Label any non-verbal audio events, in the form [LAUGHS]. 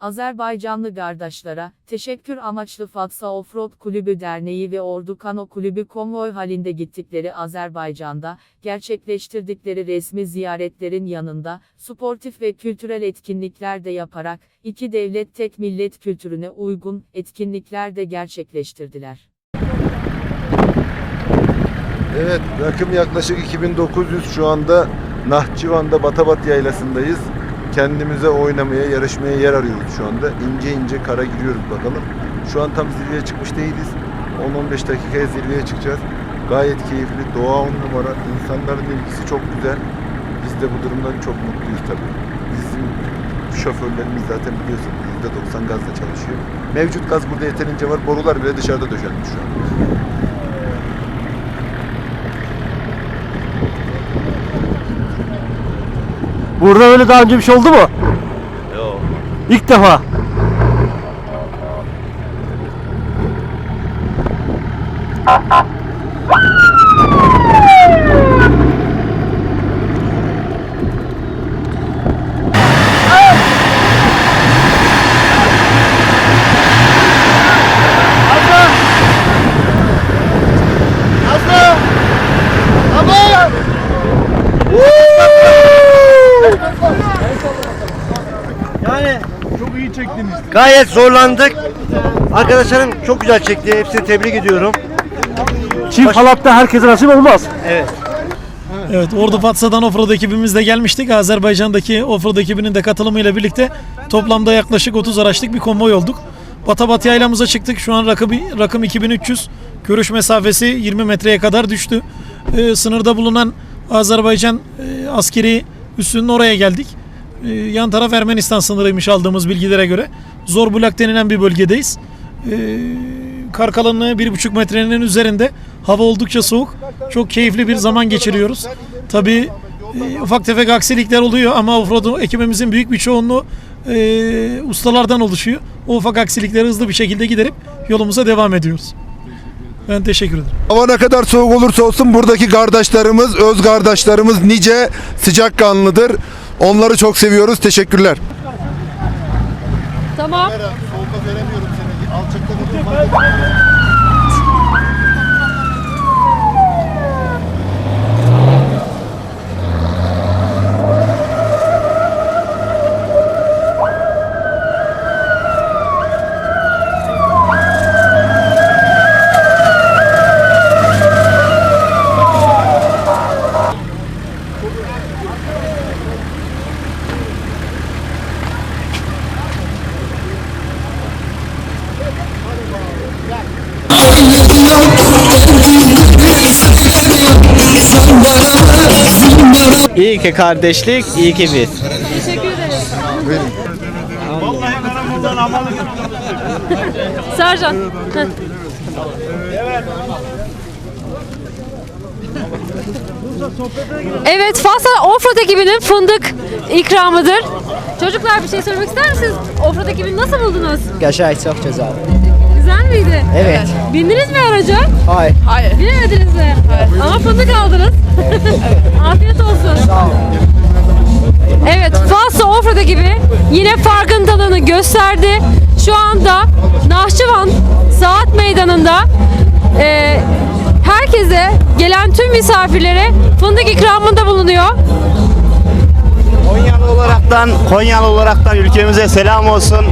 Azerbaycanlı kardeşlere, teşekkür amaçlı Fatsa Offroad Kulübü Derneği ve Ordu Kano Kulübü konvoy halinde gittikleri Azerbaycan'da, gerçekleştirdikleri resmi ziyaretlerin yanında, sportif ve kültürel etkinlikler de yaparak, iki devlet tek millet kültürüne uygun etkinlikler de gerçekleştirdiler. Evet, rakım yaklaşık 2900 şu anda Nahçıvan'da Batabat Yaylası'ndayız. Kendimize oynamaya, yarışmaya yer arıyoruz şu anda. İnce ince kara giriyoruz bakalım. Şu an tam zirveye çıkmış değiliz. 10-15 dakikaya zirveye çıkacağız. Gayet keyifli, doğa on numara, insanların ilgisi çok güzel. Biz de bu durumdan çok mutluyuz tabii. Bizim şoförlerimiz zaten biliyorsunuz %90 gazla çalışıyor. Mevcut gaz burada yeterince var. Borular bile dışarıda döşenmiş şu an. Burada öyle daha önce bir şey oldu mu? Yok. İlk defa. Gayet zorlandık. Arkadaşlarım çok güzel çekti. Hepsini tebrik ediyorum. Çift halatta herkese nasip olmaz. Evet. Evet Ordu Fatsa'dan Offroad ekibimizle gelmiştik. Azerbaycan'daki Offroad ekibinin de katılımıyla birlikte toplamda yaklaşık 30 araçlık bir konvoy olduk. Batabat yaylamıza çıktık. Şu an rakım, rakım 2300. Görüş mesafesi 20 metreye kadar düştü. Ee, sınırda bulunan Azerbaycan e, askeri üssünün oraya geldik. Ee, yan taraf Ermenistan sınırıymış aldığımız bilgilere göre. Zorbulak denilen bir bölgedeyiz. Ee, kar kalınlığı 1,5 metrenin üzerinde. Hava oldukça soğuk. Çok keyifli bir zaman geçiriyoruz. Tabii e, ufak tefek aksilikler oluyor ama offroad ekibimizin büyük bir çoğunluğu e, ustalardan oluşuyor. O ufak aksilikleri hızlı bir şekilde giderip yolumuza devam ediyoruz. Ben teşekkür ederim. Hava ne kadar soğuk olursa olsun buradaki kardeşlerimiz, öz kardeşlerimiz nice sıcakkanlıdır. Onları çok seviyoruz. Teşekkürler. Tamam. Soğukta göremiyorum seni. Alçakta İyi ki kardeşlik, iyi ki biz. Teşekkür ederiz. Sercan. heh. Evet, Fasla Offroad ekibinin fındık ikramıdır. Çocuklar bir şey söylemek ister misiniz? Offroad ekibini nasıl buldunuz? Geçer çok güzel. Güzel miydi? Evet. Bindiniz mi araca? Hayır. Binemediniz mi? Ama fındık aldınız. [LAUGHS] Afiyet olsun. Sağ ol. Evet, Fasla Offroad gibi yine farkındalığını gösterdi. Şu anda Nahçıvan Saat Meydanı'nda e, herkese gelen tüm misafirlere fındık ikramında bulunuyor. Konyalı olaraktan, Konyalı olaraktan ülkemize selam olsun.